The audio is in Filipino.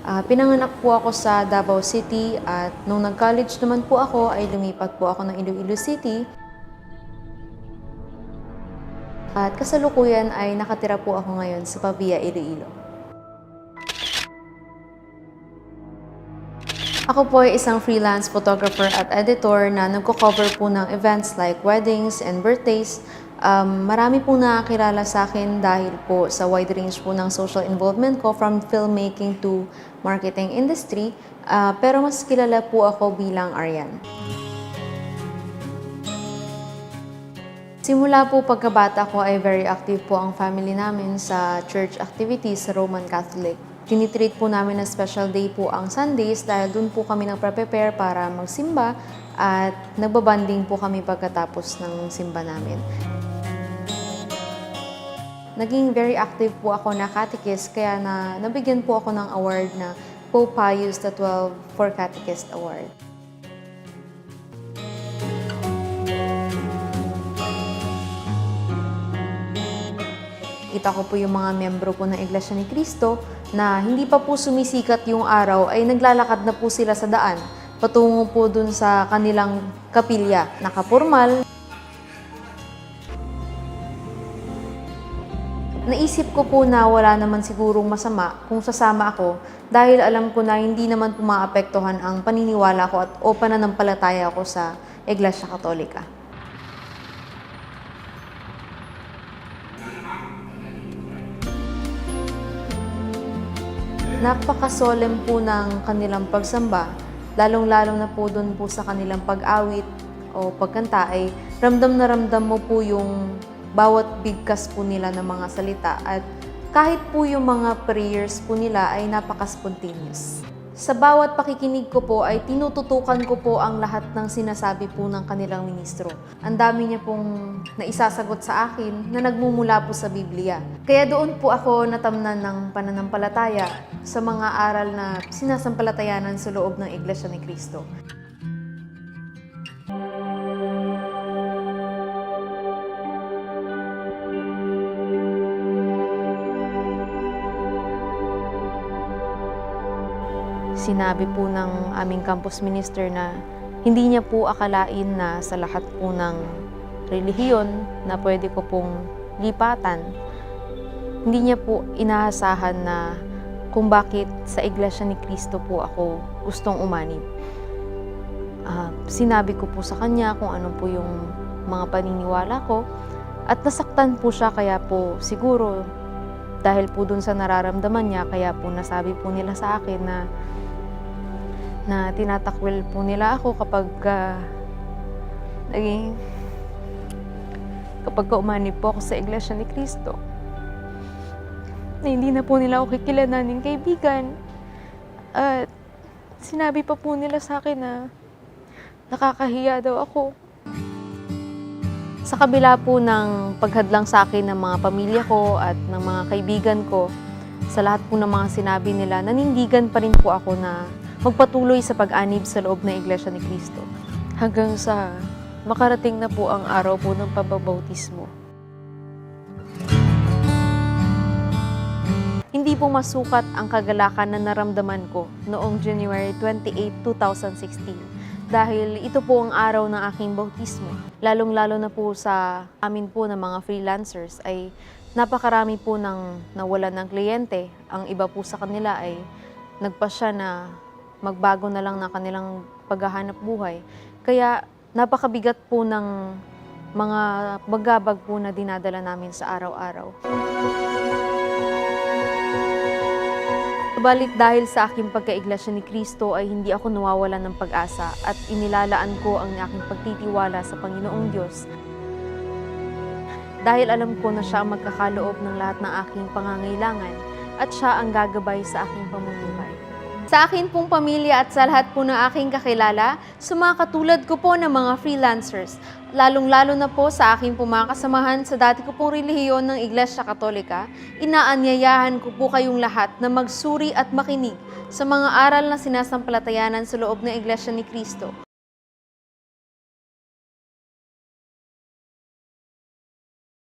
Ah, pinanganak po ako sa Davao City at nung nag-college naman po ako ay lumipat po ako ng Iloilo City. At kasalukuyan ay nakatira po ako ngayon sa Pavia, Iloilo. Ako po ay isang freelance photographer at editor na nagko-cover po ng events like weddings and birthdays. Um, marami po nakakilala sa akin dahil po sa wide range po ng social involvement ko from filmmaking to marketing industry. Ah, pero mas kilala po ako bilang Aryan. Simula po pagkabata ko ay very active po ang family namin sa church activities sa Roman Catholic. Tinitreat po namin na special day po ang Sundays dahil doon po kami nagpre-prepare para magsimba at nagbabanding po kami pagkatapos ng simba namin. Naging very active po ako na catechist kaya na nabigyan po ako ng award na Pope Pius XII for Catechist Award. Kita ko po yung mga membro po ng Iglesia ni Cristo na hindi pa po sumisikat yung araw ay naglalakad na po sila sa daan patungo po dun sa kanilang kapilya. Nakapurmal. Naisip ko po na wala naman sigurong masama kung sasama ako dahil alam ko na hindi naman po maapektuhan ang paniniwala ko at o pananampalataya ko sa Iglesia Katolika. Napakasolemn po ng kanilang pagsamba, lalong-lalong na po doon po sa kanilang pag-awit o pagkanta ay ramdam na ramdam mo po yung bawat bigkas po nila ng mga salita at kahit po yung mga prayers po nila ay napaka-spontaneous. Sa bawat pakikinig ko po ay tinututukan ko po ang lahat ng sinasabi po ng kanilang ministro. Ang dami niya pong naisasagot sa akin na nagmumula po sa Biblia. Kaya doon po ako natamnan ng pananampalataya sa mga aral na sinasampalatayanan sa loob ng Iglesia ni Cristo. Sinabi po ng aming campus minister na hindi niya po akalain na sa lahat po ng relihiyon na pwede ko pong lipatan, hindi niya po inaasahan na kung bakit sa Iglesia ni Cristo po ako gustong umanib. Ah, sinabi ko po sa kanya kung ano po yung mga paniniwala ko at nasaktan po siya kaya po siguro dahil po dun sa nararamdaman niya kaya po nasabi po nila sa akin na na tinatakwil po nila ako kapag ah, naging kapag ka umanib po ako sa Iglesia ni Cristo. Na hindi na po nila ako kikilalanin kaibigan. At sinabi pa po nila sa akin na nakakahiya daw ako. Sa kabila po ng paghadlang sa akin ng mga pamilya ko at ng mga kaibigan ko, sa lahat po ng mga sinabi nila, nanindigan pa rin po ako na magpatuloy sa pag-anib sa loob ng Iglesia ni Cristo. Hanggang sa makarating na po ang araw po ng pababautismo. Hindi po masukat ang kagalakan na naramdaman ko noong January 28, 2016 dahil ito po ang araw ng aking bautismo. Lalong-lalo na po sa amin po ng mga freelancers ay napakarami po ng nawalan ng kliyente. Ang iba po sa kanila ay nagpasya na magbago na lang na kanilang paghahanap buhay. Kaya napakabigat po ng mga bagabag po na dinadala namin sa araw-araw. Balit dahil sa aking pagkaiglesia ni Kristo ay hindi ako nawawalan ng pag-asa at inilalaan ko ang aking pagtitiwala sa Panginoong Diyos. Dahil alam ko na siya ang magkakaloob ng lahat ng aking pangangailangan at siya ang gagabay sa aking pamumuhay. Sa akin pong pamilya at sa lahat po ng aking kakilala, sa mga katulad ko po ng mga freelancers, lalong-lalo na po sa aking po mga kasamahan sa dati ko pong relihiyon ng Iglesia Katolika, inaanyayahan ko po kayong lahat na magsuri at makinig sa mga aral na sinasampalatayanan sa loob ng Iglesia ni Cristo